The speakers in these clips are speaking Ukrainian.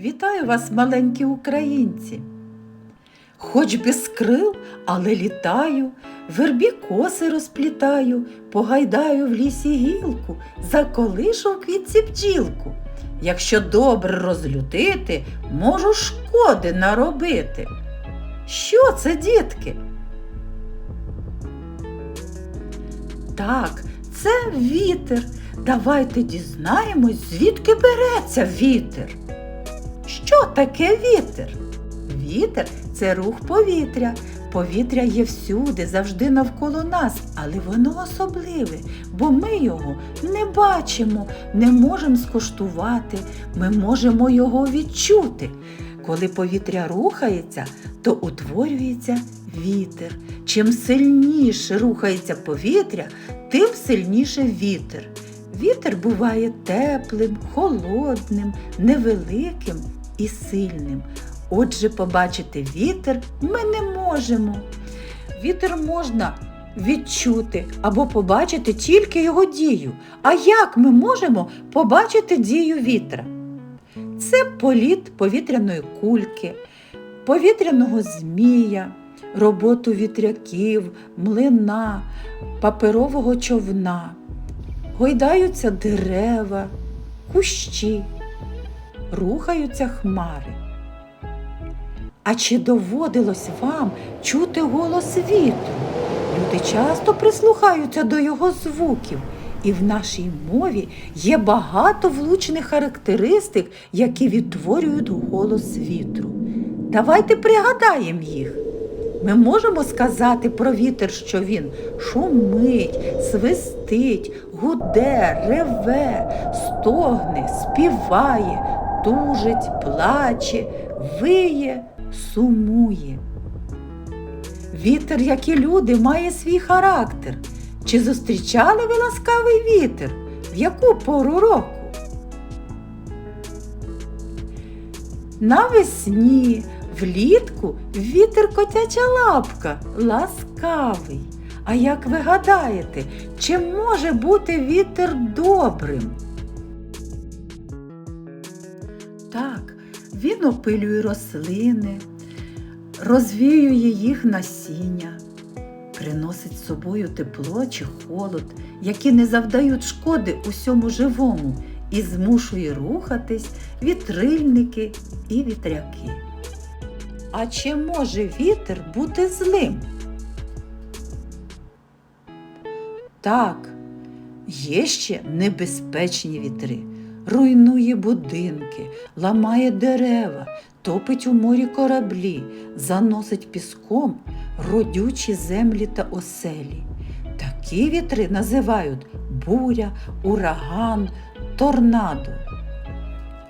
Вітаю вас, маленькі українці. Хоч без крил, але літаю, вербі коси розплітаю, погайдаю в лісі гілку, заколишу в квітці бджілку. Якщо добре розлютити, можу шкоди наробити. Що це, дітки? Так, це вітер. Давайте дізнаємось, звідки береться вітер. Таке вітер? Вітер це рух повітря. Повітря є всюди, завжди навколо нас, але воно особливе, бо ми його не бачимо, не можемо скуштувати, ми можемо його відчути. Коли повітря рухається, то утворюється вітер. Чим сильніше рухається повітря, тим сильніше вітер. Вітер буває теплим, холодним, невеликим і сильним. Отже, побачити вітер ми не можемо. Вітер можна відчути або побачити тільки його дію. А як ми можемо побачити дію вітра? Це політ повітряної кульки, повітряного змія, роботу вітряків, млина, паперового човна. Гойдаються дерева, кущі, рухаються хмари. А чи доводилось вам чути голос вітру? Люди часто прислухаються до його звуків, і в нашій мові є багато влучних характеристик, які відтворюють голос вітру. Давайте пригадаємо їх. Ми можемо сказати про вітер, що він шумить, свистить, гуде, реве, стогне, співає, тужить, плаче, виє, сумує. Вітер, як і люди, має свій характер. Чи зустрічали ви ласкавий вітер? В яку пору року? Навесні, влітку вітер котяча лапка, ласкавий. А як ви гадаєте, чи може бути вітер добрим? Він опилює рослини, розвіює їх насіння, приносить з собою тепло чи холод, які не завдають шкоди усьому живому і змушує рухатись вітрильники і вітряки. А чи може вітер бути злим? Так, є ще небезпечні вітри. Руйнує будинки, ламає дерева, топить у морі кораблі, заносить піском родючі землі та оселі. Такі вітри називають буря, ураган, торнадо.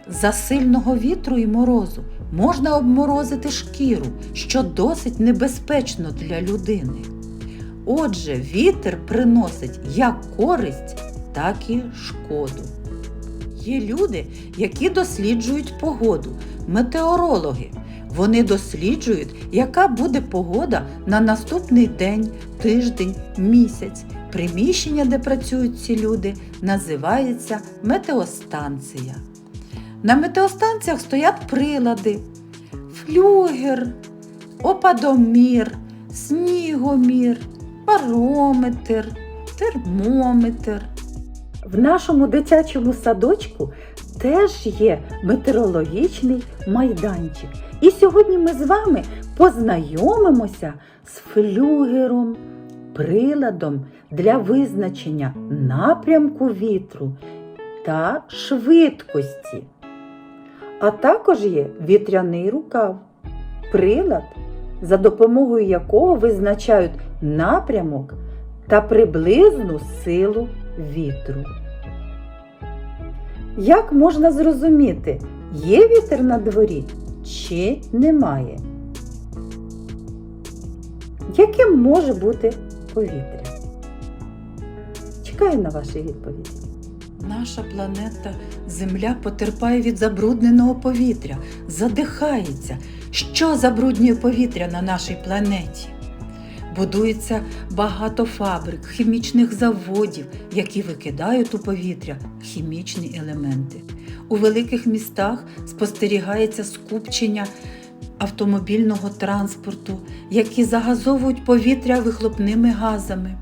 За сильного вітру і морозу можна обморозити шкіру, що досить небезпечно для людини. Отже, вітер приносить як користь, так і шкоду. Є люди, які досліджують погоду, метеорологи. Вони досліджують, яка буде погода на наступний день, тиждень, місяць. Приміщення, де працюють ці люди, називається метеостанція. На метеостанціях стоять прилади, флюгер, опадомір, снігомір, барометр, термометр. В нашому дитячому садочку теж є метеорологічний майданчик. І сьогодні ми з вами познайомимося з флюгером, приладом для визначення напрямку вітру та швидкості. А також є вітряний рукав, прилад, за допомогою якого визначають напрямок та приблизну силу вітру. Як можна зрозуміти, є вітер на дворі чи немає? Яким може бути повітря? Чекаю на ваші відповіді. Наша планета Земля потерпає від забрудненого повітря, задихається. Що забруднює повітря на нашій планеті? Будується багато фабрик, хімічних заводів, які викидають у повітря хімічні елементи. У великих містах спостерігається скупчення автомобільного транспорту, які загазовують повітря вихлопними газами.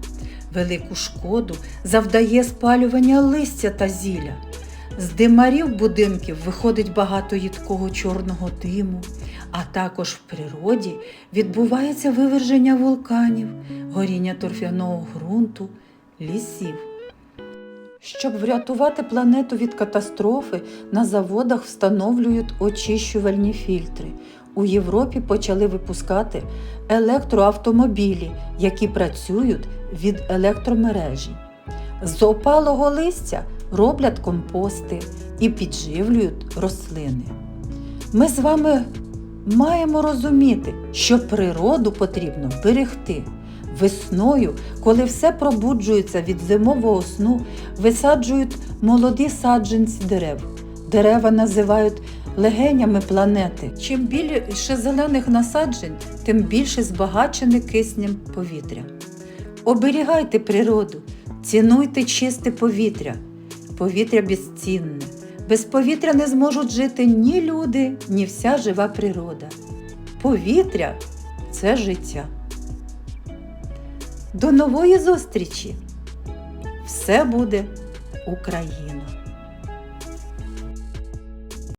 Велику шкоду завдає спалювання листя та зілля. З димарів будинків виходить багато їдкого чорного диму, а також в природі відбувається виверження вулканів, горіння торфяного ґрунту, лісів. Щоб врятувати планету від катастрофи, на заводах встановлюють очищувальні фільтри. У Європі почали випускати електроавтомобілі, які працюють від електромережі. З опалого листя роблять компости і підживлюють рослини. Ми з вами маємо розуміти, що природу потрібно берегти. Весною, коли все пробуджується від зимового сну, висаджують молоді саджанці дерев. Дерева називають легенями планети. Чим більше зелених насаджень, тим більше збагачене киснем повітря. Оберігайте природу, цінуйте чисте повітря. Повітря безцінне. Без повітря не зможуть жити ні люди, ні вся жива природа. Повітря це життя. До нової зустрічі! Все буде Україна!